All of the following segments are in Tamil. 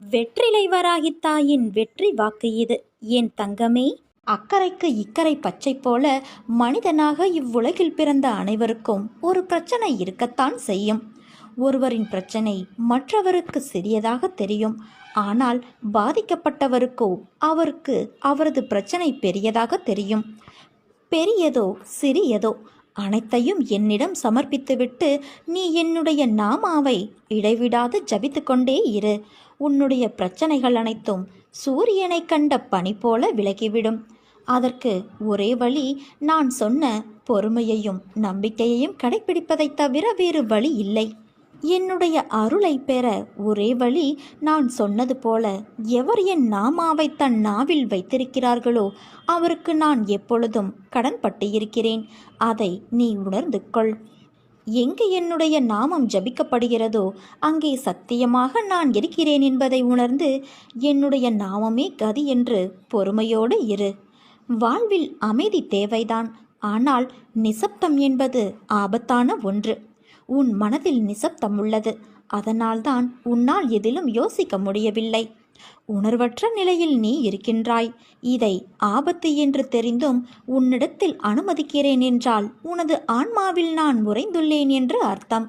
வெற்றிலைவராகி தாயின் வெற்றி வாக்கு இது. என் தங்கமே? அக்கறைக்கு இக்கரை பச்சை போல மனிதனாக இவ்வுலகில் பிறந்த அனைவருக்கும் ஒரு பிரச்சனை இருக்கத்தான் செய்யும். ஒருவரின் பிரச்சனை மற்றவருக்கு சிறியதாக தெரியும். ஆனால் பாதிக்கப்பட்டவருக்கோ அவருக்கு அவரது பிரச்சனை பெரியதாக தெரியும். பெரியதோ சிறியதோ அனைத்தையும் என்னிடம் சமர்ப்பித்துவிட்டு நீ என்னுடைய நாமாவை இடைவிடாது ஜபித்து கொண்டே இரு. உன்னுடைய பிரச்சனைகள் அனைத்தும் சூரியனை கண்ட பனி போல விலகிவிடும். அதற்கு ஒரே வழி நான் சொன்ன பொறுமையையும் நம்பிக்கையையும் கடைபிடிப்பதைத் தவிர வேறு வழி இல்லை. என்னுடைய அருளை பெற ஒரே வழி நான் சொன்னது போல எவர் என் நாமாவை தன் நாவில் வைத்திருக்கிறார்களோ அவருக்கு நான் எப்பொழுதும் கடன்பட்டு இருக்கிறேன். அதை நீ உணர்ந்து கொள். எங்கு என்னுடைய நாமம் ஜபிக்கப்படுகிறதோ அங்கே சத்தியமாக நான் இருக்கிறேன் என்பதை உணர்ந்து என்னுடைய நாமமே கதி என்று பொறுமையோடு இரு. வாழ்வில் அமைதி தேவைதான். ஆனால் நிசப்தம் என்பது ஆபத்தான ஒன்று. உன் மனதில் நிசப்தம் உள்ளது அதனால்தான் உன்னால் எதிலும் யோசிக்க முடியவில்லை. உணர்வற்ற நிலையில் நீ இருக்கின்றாய். இதை ஆபத்து என்று தெரிந்தும் உன்னிடத்தில் அனுமதிக்கிறேன் என்றால் உனது ஆன்மாவில் நான் உறைந்துள்ளேன் என்று அர்த்தம்.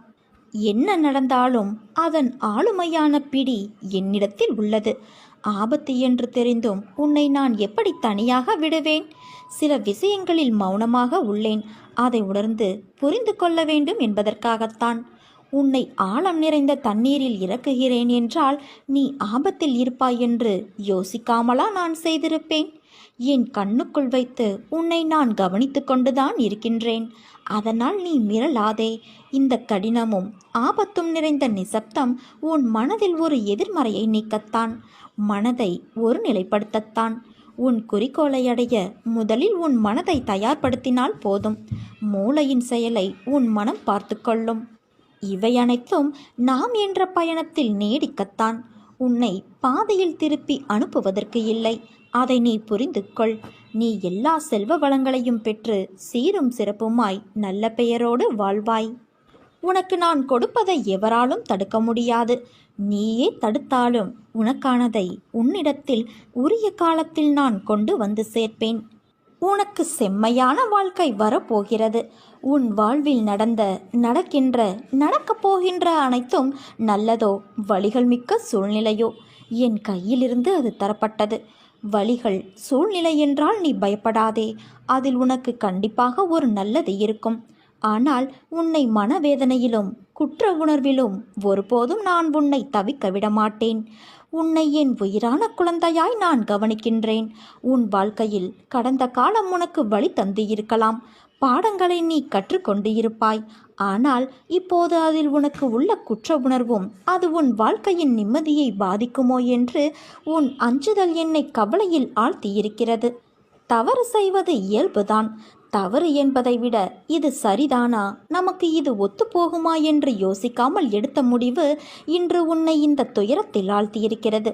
என்ன நடந்தாலும் அதன் ஆளுமையான பிடி என்னிடத்தில் உள்ளது. ஆபத்து என்று தெரிந்தும் உன்னை நான் எப்படி தனியாக விடுவேன்? சில விஷயங்களில் மௌனமாக உள்ளேன். அதை உணர்ந்து புரிந்து கொள்ள வேண்டும் என்பதற்காகத்தான் உன்னை ஆழம் நிறைந்த தண்ணீரில் இறக்குகிறேன் என்றால் நீ ஆபத்தில் இருப்பாய் என்று யோசிக்காமலா நான் செய்திருப்பேன்? என் கண்ணுக்குள் வைத்து உன்னை நான் கவனித்து கொண்டுதான் இருக்கின்றேன். அதனால் நீ மிரளாதே. இந்த கடினமும் ஆபத்தும் நிறைந்த நிசப்தம் உன் மனதில் ஒரு எதிர்மறையை நீக்கத்தான். மனதை ஒரு நிலைப்படுத்தத்தான் உன் குறிக்கோளை அடைய முதலில் உன் மனதை தயார்படுத்தினால் போதும். மூளையின் செயலை உன் மனம் பார்த்து கொள்ளும் இவை அனைத்தும் நாம் என்ற பயணத்தில் நீடிக்கத்தான். உன்னை பாதையில் திருப்பி அனுப்புவதற்கு இல்லை. அதை நீ புரிந்து கொள் நீ எல்லா செல்வ வளங்களையும் பெற்று சீரும் சிறப்புமாய் நல்ல பெயரோடு வாழ்வாய். உனக்கு நான் கொடுப்பதை எவராலும் தடுக்க முடியாது. நீயே தடுத்தாலும் உனக்கானதை உன்னிடத்தில் உரிய காலத்தில் நான் கொண்டு வந்து சேர்ப்பேன். உனக்கு செம்மையான வாழ்க்கை வரப்போகிறது. உன் வாழ்வில் நடந்த நடக்கின்ற நடக்கப் போகின்ற அனைத்தும் நல்லதோ வழிகள் மிக்க சூழ்நிலையோ. என் கையிலிருந்து அது தரப்பட்டது. வழிகள் சூழ்நிலை என்றால் நீ பயப்படாதே. அதில் உனக்கு கண்டிப்பாக ஒரு நல்லது இருக்கும். ஆனால் உன்னை மனவேதனையிலும் குற்ற உணர்விலும் ஒருபோதும் நான் உன்னை தவிக்க விடமாட்டேன். உன்னை என் உயிரான குழந்தையாய் நான் கவனிக்கின்றேன். உன் வாழ்க்கையில் கடந்த காலம் உனக்கு வழி தந்து இருக்கலாம் பாடங்களை நீ கற்றுக்கொண்டு இருப்பாய் ஆனால் இப்போது அதில் உனக்கு உள்ள குற்ற உணர்வும் அது உன் வாழ்க்கையின் நிம்மதியை பாதிக்குமோ என்று உன் அஞ்சுதல் என்னை கவலையில் ஆழ்த்தியிருக்கிறது. தவறு செய்வது இயல்புதான். தவறு என்பதை விட இது சரிதானா? நமக்கு இது ஒத்துப்போகுமா என்று யோசிக்காமல் எடுத்த முடிவு இன்று உன்னை இந்த துயரத்தில் ஆழ்த்தியிருக்கிறது.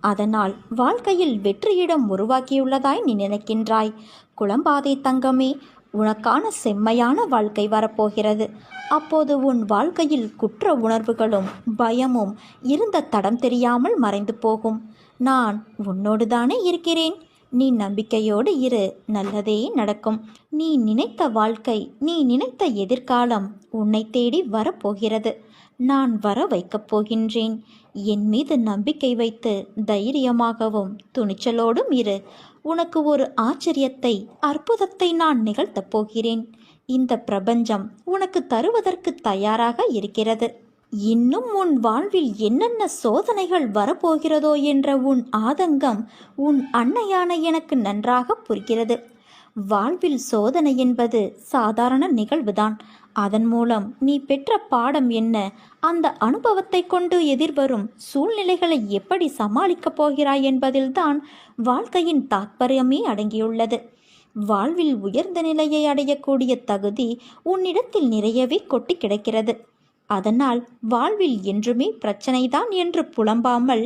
அதனால் வாழ்க்கையில் வெற்றியிடம் உருவாக்கியுள்ளதாய் நீ நினைக்கின்றாய். குழம்பாதே தங்கமே உனக்கான செம்மையான வாழ்க்கை வரப்போகிறது. அப்போது உன் வாழ்க்கையில் குற்ற உணர்வுகளும் பயமும் இருந்த தடம் தெரியாமல் மறைந்து போகும். நான் உன்னோடுதானே இருக்கிறேன்? நீ நம்பிக்கையோடு இரு நல்லதே நடக்கும். நீ நினைத்த வாழ்க்கை நீ நினைத்த எதிர்காலம் உன்னை தேடி வரப்போகிறது. நான் வர வைக்கப் போகின்றேன். என் மீது நம்பிக்கை வைத்து தைரியமாகவும் துணிச்சலோடும் இரு. உனக்கு ஒரு ஆச்சரியத்தை அற்புதத்தை நான் நிகழ்த்தப் போகிறேன். இந்த பிரபஞ்சம் உனக்கு தருவதற்கு தயாராக இருக்கிறது. இன்னும் உன் வாழ்வில் என்னென்ன சோதனைகள் வரப்போகிறதோ என்ற உன் ஆதங்கம் உன் அன்னையான எனக்கு நன்றாக புரிகிறது. வாழ்வில் சோதனை என்பது சாதாரண நிகழ்வுதான். அதன் மூலம் நீ பெற்ற பாடம் என்ன? அந்த அனுபவத்தை கொண்டு எதிர்வரும் சூழ்நிலைகளை எப்படி சமாளிக்கப் போகிறாய் என்பதில்தான் வாழ்க்கையின் தாத்பரியமே அடங்கியுள்ளது. வாழ்வில் உயர்ந்த நிலையை அடையக்கூடிய தகுதி உன்னிடத்தில் நிறையவே கொட்டி கிடக்கிறது. அதனால் வாழ்வில் என்றுமே பிரச்சனைதான் என்று புலம்பாமல்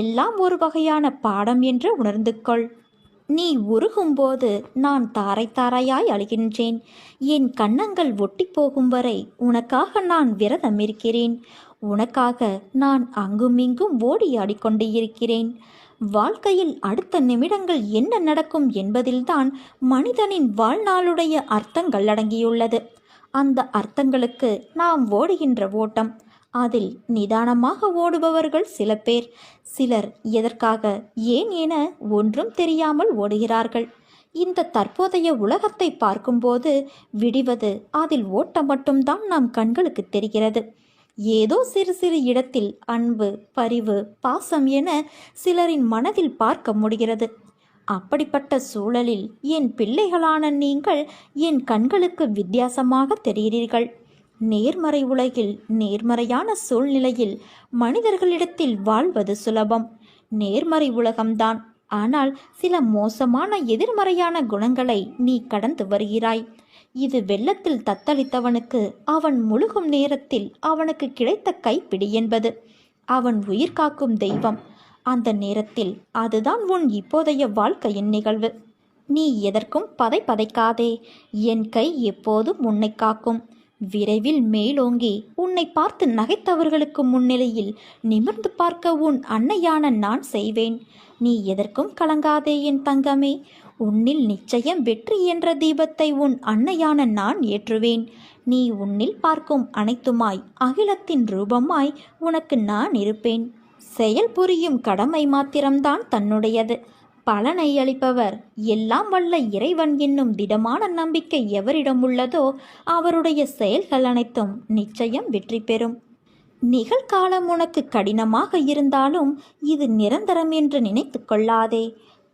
எல்லாம் ஒரு வகையான பாடம் என்று உணர்ந்து கொள் நீ உருகும்போது நான் தாரை தாரையாய் அழுகின்றேன். என் கன்னங்கள் ஒட்டி போகும் வரை உனக்காக நான் விரதம் இருக்கிறேன். உனக்காக நான் அங்குமிங்கும் ஓடி ஆடிக்கொண்டு இருக்கிறேன் வாழ்க்கையில் அடுத்த நிமிடங்கள் என்ன நடக்கும் என்பதில்தான் மனிதனின் வாழ்நாளுடைய அர்த்தங்கள் அடங்கியுள்ளது. அந்த அர்த்தங்களுக்கு நாம் ஓடுகின்ற ஓட்டம். அதில் நிதானமாக ஓடுபவர்கள் சில பேர். சிலர் எதற்காக ஏன் என ஒன்றும் தெரியாமல் ஓடுகிறார்கள். இந்த தற்போதைய உலகத்தை பார்க்கும்போது விடிவது அதில் ஓட்டம் மட்டும்தான் நம் கண்களுக்கு தெரிகிறது. ஏதோ சிறு சிறு இடத்தில் அன்பு பரிவு பாசம் என சிலரின் மனதில் பார்க்க முடிகிறது. அப்படிப்பட்ட சூழலில் என் பிள்ளைகளான நீங்கள் என் கண்களுக்கு வித்தியாசமாக தெரிகிறீர்கள். நேர்மறை உலகில் நேர்மறையான சூழ்நிலையில் மனிதர்களிடத்தில் வாழ்வது சுலபம். நேர்மறை உலகம்தான். ஆனால் சில மோசமான எதிர்மறையான குணங்களை நீ கடந்து வருகிறாய். இது வெள்ளத்தில் தத்தளித்தவனுக்கு அவன் முழுகும் நேரத்தில் அவனுக்கு கிடைத்த கைப்பிடி என்பது. அவன் உயிர் காக்கும் தெய்வம். அந்த நேரத்தில் அதுதான் உன் இப்போதைய வாழ்க்கையின் நிகழ்வு. நீ எதற்கும் பதை பதைக்காதே. என் கை எப்போதும் உன்னை காக்கும். விரைவில் மேலோங்கி உன்னை பார்த்து நகைத்தவர்களுக்கு முன்னிலையில் நிமிர்ந்து பார்க்க உன் அன்னையான நான் செய்வேன். நீ எதற்கும் கலங்காதே என் தங்கமே. உன்னில் நிச்சயம் வெற்றி என்ற தீபத்தை உன் அன்னையான நான் ஏற்றுவேன். நீ உன்னில் பார்க்கும் அனைத்துமாய் அகிலத்தின் ரூபமாய் உனக்கு நான் இருப்பேன். செயல் புரியும் கடமை மாத்திரம்தான் தன்னுடையது. பலனை அளிப்பவர் எல்லாம் வல்ல இறைவன் என்னும் திடமான நம்பிக்கை எவரிடம் உள்ளதோ அவருடைய செயல்கள் அனைத்தும் நிச்சயம் வெற்றி பெறும். நிகழ்காலம் உனக்கு கடினமாக இருந்தாலும் இது நிரந்தரம் என்று நினைத்து கொள்ளாதே.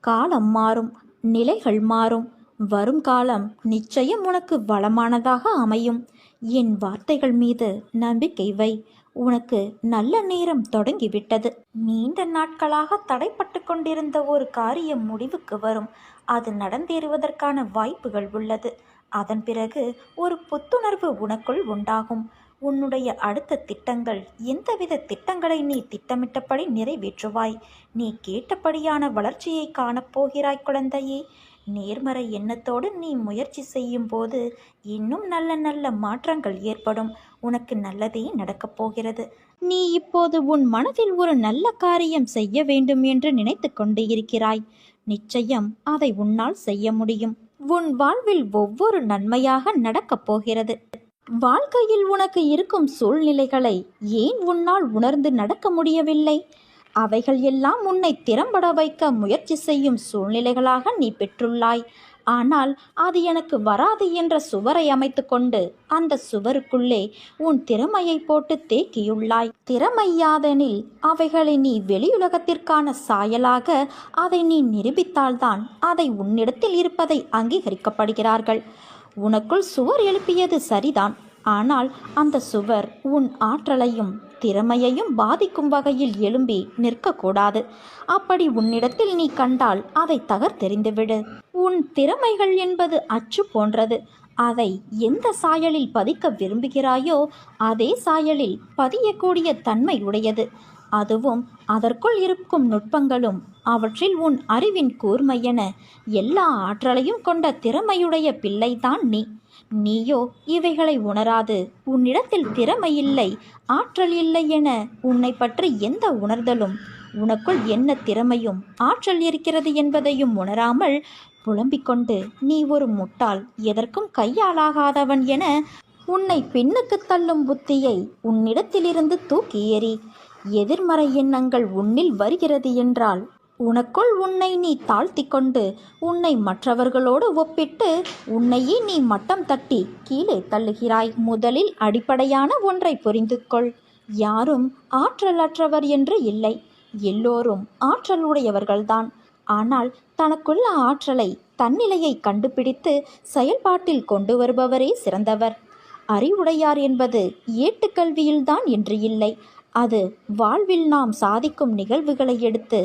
காலம் மாறும் நிலைகள் மாறும். வரும் காலம் நிச்சயம் உனக்கு வளமானதாக அமையும். என் வார்த்தைகள் மீது நம்பிக்கை வை. உனக்கு நல்ல நேரம் தொடங்கிவிட்டது. நீண்ட நாட்களாக தடைப்பட்டு கொண்டிருந்த ஒரு காரியம் முடிவுக்கு வரும். அது நடந்தேறுவதற்கான வாய்ப்புகள் உள்ளது. அதன் பிறகு ஒரு புத்துணர்வு உனக்குள் உண்டாகும். உன்னுடைய அடுத்த திட்டங்கள் எந்தவித திட்டங்களை நீ திட்டமிட்டபடி நிறைவேற்றுவாய்? நீ கேட்டபடியான வளர்ச்சியை காணப்போகிறாய் குழந்தையே. நேர்மறை எண்ணத்தோடு நீ முயற்சி செய்யும் போது இன்னும் நல்ல நல்ல மாற்றங்கள் ஏற்படும். உனக்கு நல்லதே நடக்கப் போகிறது. நீ இப்போது உன் மனதில் ஒரு நல்ல காரியம் செய்ய வேண்டும் என்று நினைத்து கொண்டு இருக்கிறாய். நிச்சயம் அதை உன்னால் செய்ய முடியும். உன் வாழ்வில் ஒவ்வொரு நன்மையாக நடக்கப் போகிறது. வாழ்க்கையில் உனக்கு இருக்கும் சூழ்நிலைகளை ஏன் உன்னால் உணர்ந்து நடக்க முடியவில்லை? அவைகள் எல்லாம் உன்னை திறம்பட வைக்க முயற்சி செய்யும் சூழ்நிலைகளாக நீ பெற்றுள்ளாய். ஆனால் அது எனக்கு வராது என்ற சுவரை அமைத்துக்கொண்டு அந்த சுவருக்குள்ளே உன் திறமையை போட்டு தேக்கியுள்ளாய். திறமையாதெனில் அவைகளை நீ வெளியுலகத்திற்கான சாயலாக அதை நீ நிரூபித்தால்தான் அதை உன்னிடத்தில் இருப்பதை அங்கீகரிக்கப்படுகிறார்கள். உனக்குள் சுவர் எழுப்பியது சரிதான். ஆனால் அந்த சுவர் உன் ஆற்றலையும் திறமையையும் பாதிக்கும் வகையில் எழும்பி நிற்கக்கூடாது. அப்படி உன்னிடத்தில் நீ கண்டால் அதை தகர்த்தெறிந்துவிடு. உன் திறமைகள் என்பது அச்சு போன்றது. அதை எந்த சாயலில் பதிக்க விரும்புகிறாயோ அதே சாயலில் பதியக்கூடிய தன்மை உடையது. அதுவும் அதற்குள் இருக்கும் நுட்பங்களும் அவற்றில் உன் அறிவின் கூர்மையென எல்லா ஆற்றலையும் கொண்ட திறமையுடைய பிள்ளைதான் நீ. நீயோ இவைகளை உணராது. உன்னிடத்தில் திறமை இல்லை ஆற்றல் இல்லை என உன்னை பற்றி எந்த உணர்தலும். உனக்குள் என்ன திறமையும் ஆற்றல் இருக்கிறது என்பதையும் உணராமல் புலம்பிக் கொண்டு நீ ஒரு முட்டாள் எதற்கும் கையாளாகாதவன் என உன்னை பின்னுக்கு தள்ளும் புத்தியை உன்னிடத்திலிருந்து தூக்கி எறி எதிர்மறை எண்ணங்கள் உன்னில் வருகிறது என்றால் உனக்குள் உன்னை நீ தாழ்த்தி கொண்டு உன்னை மற்றவர்களோடு ஒப்பிட்டு உன்னையே நீ மட்டம் தட்டி கீழே தள்ளுகிறாய். முதலில் அடிப்படையான ஒன்றை புரிந்து கொள் யாரும் ஆற்றலற்றவர் என்று இல்லை. எல்லோரும் ஆற்றல் உடையவர்கள்தான் ஆனால் தனக்குள்ள ஆற்றலை தன்னிலையை கண்டுபிடித்து செயல்பாட்டில் கொண்டு வருபவரே சிறந்தவர். அறிவுடையார் என்பது ஏட்டுக்கல்வியில்தான் என்று இல்லை. அது வாழ்வில் நாம் சாதிக்கும் நிகழ்வுகளை எடுத்து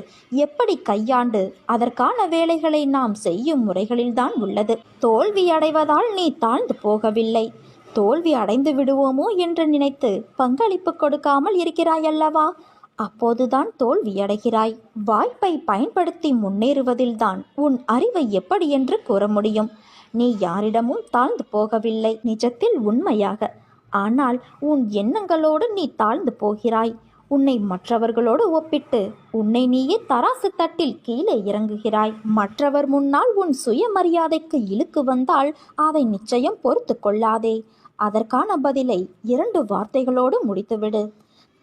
எப்படி கையாண்டு அதற்கான வேலைகளை நாம் செய்யும் முறைகளில்தான் உள்ளது. தோல்வி அடைவதால் நீ தாழ்ந்து போகவில்லை. தோல்வி அடைந்து விடுவோமோ என்று நினைத்து பங்களிப்பு கொடுக்காமல் இருக்கிறாயல்லவா அப்போதுதான் தோல்வியடைகிறாய் வாய்ப்பை பயன்படுத்தி முன்னேறுவதில்தான் உன் அறிவை எப்படி என்று கூற முடியும். நீ யாரிடமும் தாழ்ந்து போகவில்லை. நிஜத்தில் உண்மையாக ஆனால் உன் எண்ணங்களோடு நீ தாழ்ந்து போகிறாய். உன்னை மற்றவர்களோடு ஒப்பிட்டு உன்னை நீயே தராசு தட்டில் கீழே இறங்குகிறாய். மற்றவர் முன்னால் உன் சுயமரியாதைக்கு இழுக்கு வந்தால் அதை நிச்சயம் பொறுத்து கொள்ளாதே. அதற்கான பதிலை இரண்டு வார்த்தைகளோடு முடித்துவிடு.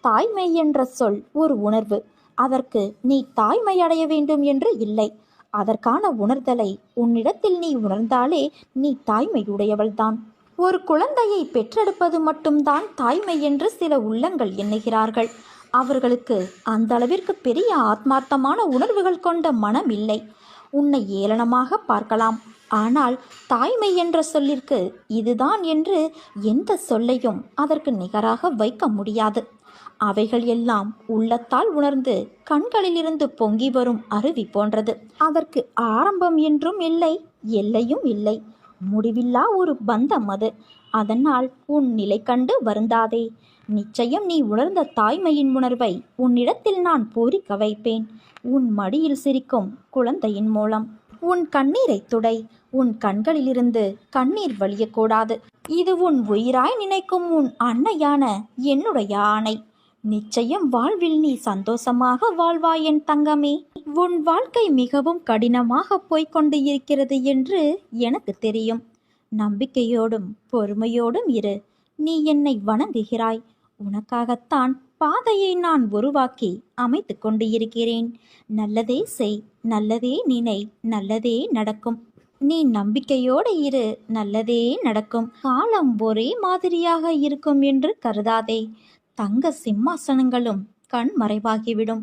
தாய்மை என்ற சொல் ஒரு உணர்வு. அதற்கு நீ தாய்மை அடைய வேண்டும் என்று இல்லை. அதற்கான உணர்தலை உன்னிடத்தில் நீ உணர்ந்தாலே நீ தாய்மையுடையவள்தான். ஒரு குழந்தையை பெற்றெடுப்பது மட்டும்தான் தாய்மை என்று சில உள்ளங்கள் எண்ணுகிறார்கள். அவர்களுக்கு அந்த அளவிற்கு பெரிய ஆத்மார்த்தமான உணர்வுகள் கொண்ட மனம் இல்லை. உன்னை ஏளனமாக பார்க்கலாம். ஆனால் தாய்மை என்ற சொல்லிற்கு இதுதான் என்று எந்த சொல்லையும் அதற்கு நிகராக வைக்க முடியாது. அவைகள் எல்லாம் உள்ளத்தால் உணர்ந்து கண்களிலிருந்து பொங்கி வரும் அருவி போன்றது. அதற்கு ஆரம்பம் என்றும் இல்லை எல்லையும் இல்லை. முடிவில்லா ஒரு பந்தம் அது. அதனால் உன் நிலை கண்டு வருந்தாதே. நிச்சயம் நீ உணர்ந்த தாய்மையின் உணர்வை உன்னிடத்தில் நான் பூரிக்க வைப்பேன். உன் மடியில் சிரிக்கும் குழந்தையின் மூலம். உன் கண்ணீரை துடை. உன் கண்களிலிருந்து கண்ணீர் வழியக்கூடாது. இது உன் உயிராய் நினைக்கும் உன் அன்னையான என்னுடைய ஆணை. நிச்சயம் வாழ்வில் நீ சந்தோஷமாக வாழ்வாய் என் தங்கமே. உன் வாழ்க்கை மிகவும் கடினமாக போய்கொண்டு இருக்கிறது என்று எனக்கு தெரியும். நம்பிக்கையோடும் பொறுமையோடும் இரு. நீ என்னை வணங்குகிறாய். உனக்காகத்தான் பாதையை நான் உருவாக்கி அமைத்து கொண்டு இருக்கிறேன் நல்லதே செய். நல்லதே நினை. நல்லதே நடக்கும். நீ நம்பிக்கையோடு இரு. நல்லதே நடக்கும். காலம் ஒரே மாதிரியாக இருக்கும் என்று கருதாதே. தங்க சிம்மாசனங்களும் கண் மறைவாகிவிடும்.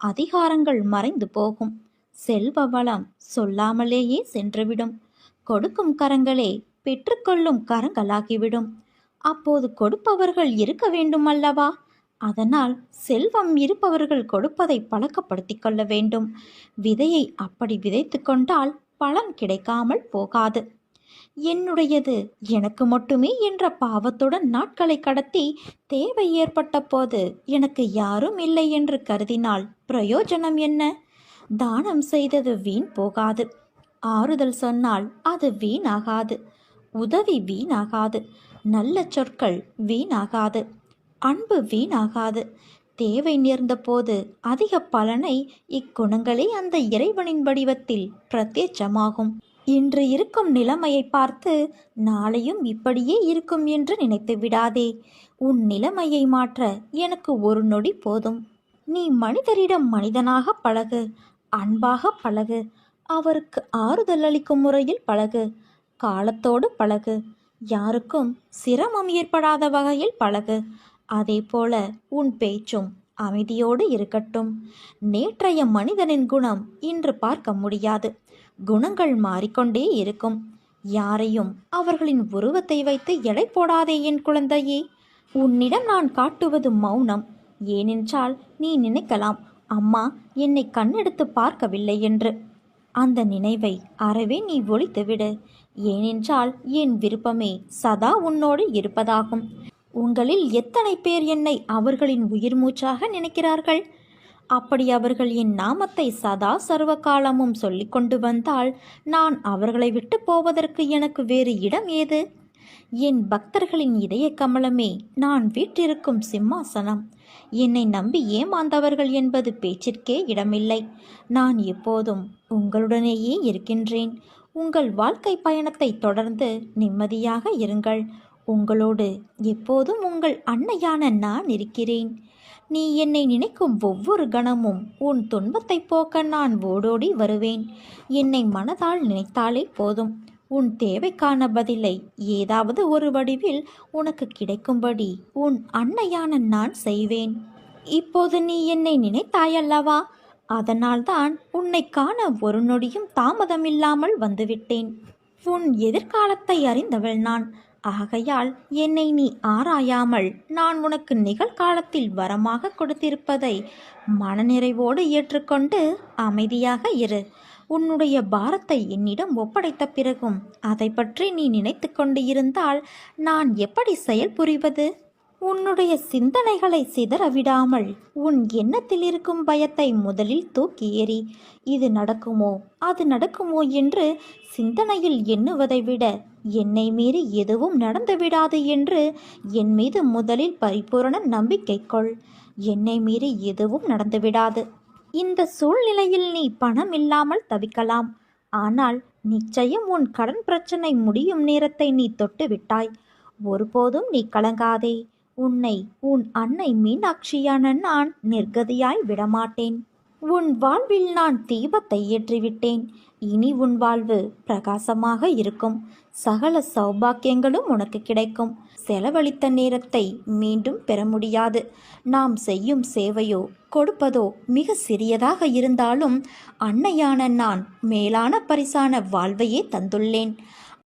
அதிகாரங்கள் மறைந்து போகும். செல்வ வளம் சொல்லாமலேயே சென்றுவிடும். கொடுக்கும் கரங்களே பெற்றுக்கொள்ளும் கரங்களாகிவிடும். அப்போது கொடுப்பவர்கள் இருக்க வேண்டும் அல்லவா அதனால் செல்வம் இருப்பவர்கள் கொடுப்பதை பழக்கப்படுத்திக் கொள்ள வேண்டும். விதையை அப்படி விதைத்து கொண்டால் பலன் கிடைக்காமல் போகாது. என்னுடையது? எனக்கு மட்டுமே என்ற பாவத்துடன் நாட்களை கடத்தி தேவை ஏற்பட்ட போது எனக்கு யாரும் இல்லை என்று கருதினால் பிரயோஜனம் என்ன? தானம் செய்தது வீண் போகாது. ஆறுதல் சொன்னால் அது வீணாகாது. உதவி வீணாகாது. நல்ல சொற்கள் வீணாகாது. அன்பு வீணாகாது. தேவை நேர்ந்த போது அதிக பலனை இக்குணங்களே அந்த இறைவனின் வடிவத்தில் பிரத்யட்சமாகும். இன்று இருக்கும் நிலைமையை பார்த்து நாளையும் இப்படியே இருக்கும் என்று நினைத்து விடாதே. உன் நிலைமையை மாற்ற எனக்கு ஒரு நொடி போதும். நீ மனிதரிடம் மனிதனாக பழகு அன்பாக பழகு அவருக்கு ஆறுதல் அளிக்கும் முறையில் பழகு காலத்தோடு பழகு யாருக்கும் சிரமம் ஏற்படாத வகையில் பழகு. அதே போல உன் பேச்சும் அமைதியோடு இருக்கட்டும். நேற்றைய மனிதனின் குணம் இன்று பார்க்க முடியாது. குணங்கள் மாறிக்கொண்டே இருக்கும். யாரையும் அவர்களின் உருவத்தை வைத்து எடை போடாதே என் குழந்தையே. உன்னிடம் நான் காட்டுவது மௌனம். ஏனென்றால் நீ நினைக்கலாம் அம்மா என்னை கண்ணெடுத்து பார்க்கவில்லை என்று. அந்த நினைவை அறவே நீ ஒழித்துவிடு. ஏனென்றால் என் விருப்பமே சதா உன்னோடு இருப்பதாகும். உங்களில் எத்தனை பேர் என்னை அவர்களின் உயிர் மூச்சாக நினைக்கிறார்கள்? அப்படி அவர்கள் என் நாமத்தை சதா சர்வ காலமும் சொல்லிக் கொண்டு வந்தால் நான் அவர்களை விட்டு போவதற்கு எனக்கு வேறு இடம் ஏது? என் பக்தர்களின் இதய கமலமே நான் வீற்றிருக்கும் சிம்மாசனம். என்னை நம்பி ஏமாந்தவர்கள் என்பது பேச்சிற்கே இடமில்லை. நான் எப்போதும் உங்களுடனேயே இருக்கின்றேன். உங்கள் வாழ்க்கை பயணத்தை தொடர்ந்து நிம்மதியாக இருங்கள். உங்களோடு எப்போதும் உங்கள் அன்னையான நான் இருக்கிறேன். நீ என்னை நினைக்கும் ஒவ்வொரு கணமும் உன் துன்பத்தை போக்க நான் ஓடோடி வருவேன். என்னை மனதால் நினைத்தாலே போதும். உன் தேவைக்கான பதிலை ஏதாவது ஒரு வடிவில் உனக்கு கிடைக்கும்படி உன் அன்னையான நான் செய்வேன். இப்போது நீ என்னை நினைத்தாயல்லவா? அதனால்தான் உன்னை காண ஒரு நொடியும் தாமதமில்லாமல் வந்துவிட்டேன். உன் எதிர்காலத்தை அறிந்தவள் நான். ஆகையால் என்னை நீ ஆராயாமல் நான் உனக்கு நிகழ்காலத்தில் வரமாக கொடுத்திருப்பதை மனநிறைவோடு ஏற்றுக்கொண்டு அமைதியாக இரு. உன்னுடைய பாரத்தை என்னிடம் ஒப்படைத்த பிறகும் அதை பற்றி நீ நினைத்து கொண்டு இருந்தால் நான் எப்படி செயல் புரிவது உன்னுடைய சிந்தனைகளை சிதறவிடாமல் உன் எண்ணத்தில் இருக்கும் பயத்தை முதலில் தூக்கி ஏறி இது நடக்குமோ அது நடக்குமோ என்று சிந்தனையில் எண்ணுவதை விட என்னை மீறி எதுவும் நடந்துவிடாது என்று என் மீது முதலில் பரிபூரண நம்பிக்கை கொள். என்னை மீறி எதுவும் நடந்துவிடாது இந்த சூழ்நிலையில் நீ பணம் இல்லாமல் தவிக்கலாம். ஆனால் நிச்சயம் உன் கடன் பிரச்சனை முடியும் நேரத்தை நீ தொட்டு விட்டாய் ஒருபோதும் நீ கலங்காதே. உன்னை உன் அன்னை மீனாட்சியான நான் நிர்கதியாய் விடமாட்டேன். உன் வாழ்வில் நான் தீபத்தை ஏற்றிவிட்டேன். இனி உன் வாழ்வு பிரகாசமாக இருக்கும். சகல சௌபாக்கியங்களும் உனக்கு கிடைக்கும். செலவழித்த நேரத்தை மீண்டும் பெற முடியாது. நாம் செய்யும் சேவையோ கொடுப்பதோ மிக சிறியதாக இருந்தாலும் அன்னையான நான் மேலான பரிசான வாழ்வையே தந்துள்ளேன்.